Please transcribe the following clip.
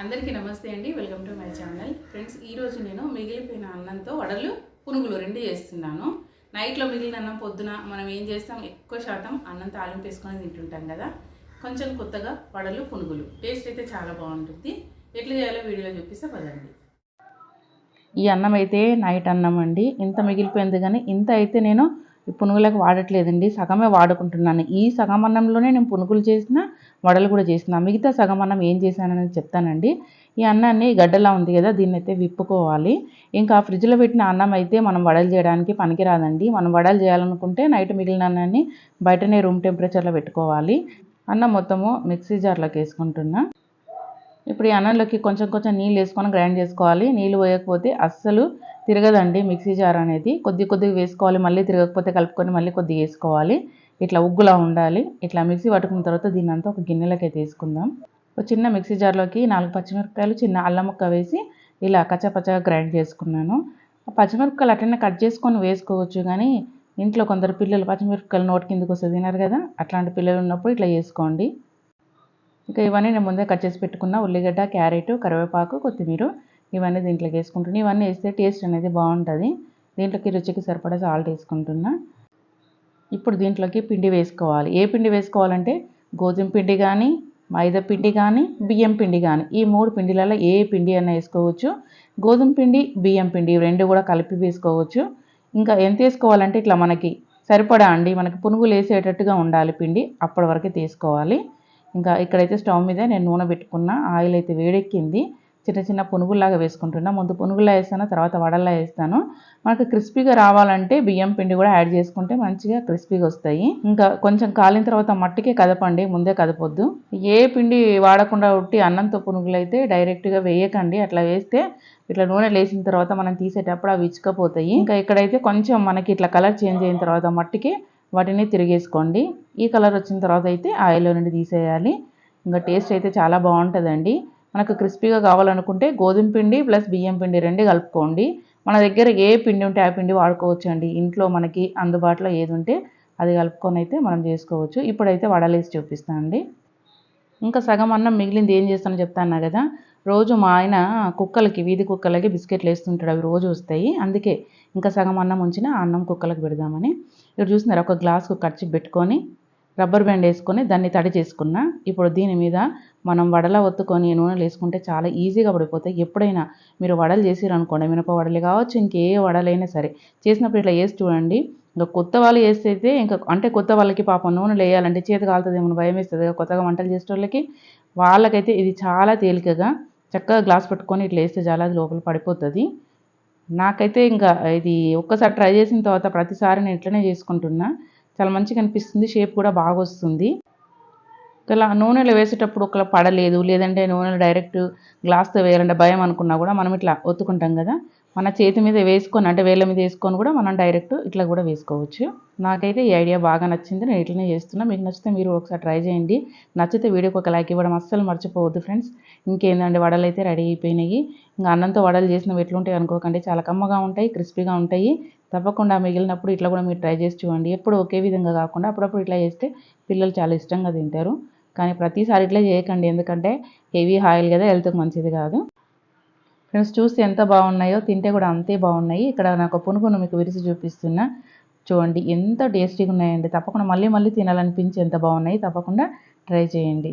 అందరికీ నమస్తే అండి. Welcome to my channel friends ఈరోజు నేను మిగిలిపోయిన అన్నంతో వడలు పునుగులు రెండు చేస్తున్నాను. నైట్లో మిగిలిన అన్నం పొద్దున మనం ఏం చేస్తాం? ఎక్కువ శాతం అన్నం తాలింపు వేసుకొని తింటుంటాం కదా. కొంచెం కొత్తగా వడలు పునుగులు. టేస్ట్ అయితే చాలా బాగుంటుంది. ఎట్లా చేయాలో వీడియోలో చూపిస్తే పదండి. ఈ అన్నం అయితే నైట్ అన్నం అండి. ఇంత మిగిలిపోయింది కానీ ఇంత అయితే నేను ఈ పునుగులకు వాడట్లేదండి. సగమే వాడుకుంటున్నాను. ఈ సగం అన్నంలోనే నేను పునుగులు చేసిన వడలు కూడా చేసిన మిగతా సగం అన్నం ఏం చేశానని చెప్తానండి. ఈ అన్నాన్ని గడ్డలా ఉంది కదా దీన్ని అయితే విప్పుకోవాలి. ఇంకా ఫ్రిడ్జ్లో పెట్టిన అన్నం అయితే మనం వడలు చేయడానికి పనికిరాదండి. మనం వడలు చేయాలనుకుంటే నైట్ మిగిలిన అన్నాన్ని బయటనే రూమ్ టెంపరేచర్లో పెట్టుకోవాలి. అన్నం మొత్తము మిక్సీ జార్లోకి వేసుకుంటున్నా. ఇప్పుడు ఈ అన్నంలోకి కొంచెం కొంచెం నీళ్ళు వేసుకొని గ్రైండ్ చేసుకోవాలి. నీళ్ళు పోయకపోతే అస్సలు తిరగదండి మిక్సీ జార్ అనేది. కొద్ది కొద్దిగా వేసుకోవాలి మళ్ళీ తిరగకపోతే కలుపుకొని మళ్ళీ కొద్దిగా వేసుకోవాలి. ఇట్లా ఉగ్గులా ఉండాలి. ఇట్లా మిక్సీ పట్టుకున్న తర్వాత దీన్ని అంతా ఒక గిన్నెలోకి తీసుకుందాం. ఒక చిన్న మిక్సీ జార్లోకి నాలుగు పచ్చిమిరపకాయలు చిన్న అల్లం ముక్క వేసి ఇలా కచ్చపచ్చగా గ్రైండ్ చేసుకున్నాను. పచ్చిమిరపకాయలు అట్లనే కట్ చేసుకొని వేసుకోవచ్చు కానీ ఇంట్లో కొందరు పిల్లలు పచ్చిమిరపకాయలు నోటి కిందకు వస్తే తినరు కదా అట్లాంటి పిల్లలు ఉన్నప్పుడు ఇట్లా చేసుకోండి. ఇంకా ఇవన్నీ నేను ముందే కట్ చేసి పెట్టుకున్న ఉల్లిగడ్డ క్యారెట్ కరివేపాకు కొత్తిమీర ఇవన్నీ దీంట్లోకి వేసుకుంటున్నాను ఇవన్నీ వేస్తే టేస్ట్ అనేది బాగుంటుంది. దీంట్లోకి రుచికి సరిపడా సాల్ట్ వేసుకుంటున్నా. ఇప్పుడు దీంట్లోకి పిండి వేసుకోవాలి. ఏ పిండి వేసుకోవాలంటే గోధుమ పిండి కానీ మైదా పిండి కానీ బియ్యం పిండి కానీ ఈ మూడు పిండిలలో ఏ పిండి అయినా వేసుకోవచ్చు. గోధుమ పిండి బియ్యం పిండి రెండు కూడా కలిపి వేసుకోవచ్చు. ఇంకా ఎంత వేసుకోవాలంటే ఇట్లా మనకి సరిపడా అండి. మనకి పునుగులు వేసేటట్టుగా ఉండాలి పిండి. అప్పటి వరకు తీసుకోవాలి. ఇంకా ఇక్కడైతే స్టవ్ మీద నేను నూనె పెట్టుకున్న ఆయిల్ అయితే వేడెక్కింది. చిన్న చిన్న పునుగుల్లాగా వేసుకుంటున్నా. ముందు పునుగుల్లా వేస్తాను తర్వాత వడల్లా వేస్తాను. మనకు క్రిస్పీగా రావాలంటే బియ్యం పిండి కూడా యాడ్ చేసుకుంటే మంచిగా క్రిస్పీగా వస్తాయి. ఇంకా కొంచెం కాలిన తర్వాత మట్టికే కదపండి ముందే కదపొద్దు. ఏ పిండి వాడకుండా ఉట్టి అన్నంతో పునుగులు అయితే డైరెక్ట్గా వేయకండి. అట్లా వేస్తే ఇట్లా నూనె లేచిన తర్వాత మనం తీసేటప్పుడు అవి ఇచ్చుకపోతాయి. ఇంకా ఇక్కడైతే కొంచెం మనకి ఇట్లా కలర్ చేంజ్ అయిన తర్వాత మట్టికి వాటిని తిరిగేసుకోండి. ఈ కలర్ వచ్చిన తర్వాత అయితే ఆయిల్లో నుండి తీసేయాలి. ఇంకా టేస్ట్ అయితే చాలా బాగుంటుందండి. మనకు క్రిస్పీగా కావాలనుకుంటే గోధుమ పిండి ప్లస్ బియ్యం పిండి రెండు కలుపుకోండి. మన దగ్గర ఏ పిండి ఉంటే ఆ పిండి వాడుకోవచ్చు అండి ఇంట్లో మనకి అందుబాటులో ఏది ఉంటే అది కలుపుకొని అయితే మనం చేసుకోవచ్చు. ఇప్పుడైతే వడలేసి చూపిస్తాను అండి. ఇంకా సగం అన్నం మిగిలింది ఏం చేస్తానో చెప్తాను కదా. రోజు మా ఆయన కుక్కలకి వీధి కుక్కలకి బిస్కెట్లు వేస్తుంటాడు. అవి రోజు వస్తాయి. అందుకే ఇంకా సగం అన్నం ఉంచిన అన్నం కుక్కలకు పెడదామని. ఇక్కడ చూస్తున్నారు ఒక గ్లాస్కు ఖర్చు పెట్టుకొని రబ్బర్ బ్యాండ్ వేసుకొని దాన్ని తడి చేసుకున్నా ఇప్పుడు దీని మీద మనం వడల ఒత్తుకొని నూనెలు వేసుకుంటే చాలా ఈజీగా పడిపోతాయి. ఎప్పుడైనా మీరు వడలు చేసిరనుకోండి మినప వడలు కావచ్చు ఇంకే వడలైనా సరే చేసినప్పుడు ఇట్లా వేసి చూడండి. ఇంకా కొత్త వాళ్ళు వేస్తే అయితే ఇంకా అంటే కొత్త వాళ్ళకి పాపం నూనెలు వేయాలంటే చేతి కాలుతుందేమో భయం వేస్తుంది కొత్తగా వంటలు చేసే వాళ్ళకి వాళ్ళకైతే ఇది చాలా తేలికగా చక్కగా గ్లాస్ పెట్టుకొని ఇట్లా వేస్తే చాలా అది లోపల పడిపోతుంది. నాకైతే ఇంకా ఇది ఒక్కసారి ట్రై చేసిన తర్వాత ప్రతిసారి నేను ఇట్లనే చేసుకుంటున్నా. చాలా మంచిగా అనిపిస్తుంది. షేప్ కూడా బాగా వస్తుంది. ఇలా నూనెలో వేసేటప్పుడు ఒకలా పడలేదు లేదంటే నూనెలో డైరెక్ట్ గ్లాస్తో వేయాలంటే భయం అనుకున్నా కూడా మనం ఇట్లా ఒత్తుకుంటాం కదా. మన చేతి మీద వేసుకొని అంటే వేళ్ళ మీద వేసుకొని కూడా మనం డైరెక్ట్ ఇట్లా కూడా వేసుకోవచ్చు. నాకైతే ఈ ఐడియా బాగా నచ్చింది. నేను ఇట్లనే చేస్తున్నా. మీకు నచ్చితే మీరు ఒకసారి ట్రై చేయండి. నచ్చితే వీడియోకి ఒక లైక్ ఇవ్వడం అస్సలు మర్చిపోవద్దు ఫ్రెండ్స్ ఇంకేందండి వడలు అయితే రెడీ అయిపోయినాయి. ఇంకా అన్నంతో వడలు చేసినవి ఎట్లుంటాయి అనుకోకండి. చాలా కమ్మగా ఉంటాయి క్రిస్పీగా ఉంటాయి. తప్పకుండా మిగిలినప్పుడు ఇట్లా కూడా మీరు ట్రై చేసి చూడండి. ఎప్పుడు ఒకే విధంగా కాకుండా అప్పుడప్పుడు ఇట్లా చేస్తే పిల్లలు చాలా ఇష్టంగా తింటారు. కానీ ప్రతిసారి ఇట్లా చేయకండి. ఎందుకంటే హెవీ ఆయిల్ కదా హెల్త్కి మంచిది కాదు. ఫ్రెండ్స్ చూస్తే ఎంత బాగున్నాయో తింటే కూడా అంతే బాగున్నాయి. ఇక్కడ నాకు పునుగును మీకు విరిసి చూపిస్తున్నా. చూడండి ఎంత టేస్టీగా ఉన్నాయండి తప్పకుండా మళ్ళీ మళ్ళీ తినాలనిపించి ఎంత బాగున్నాయి తప్పకుండా ట్రై చేయండి.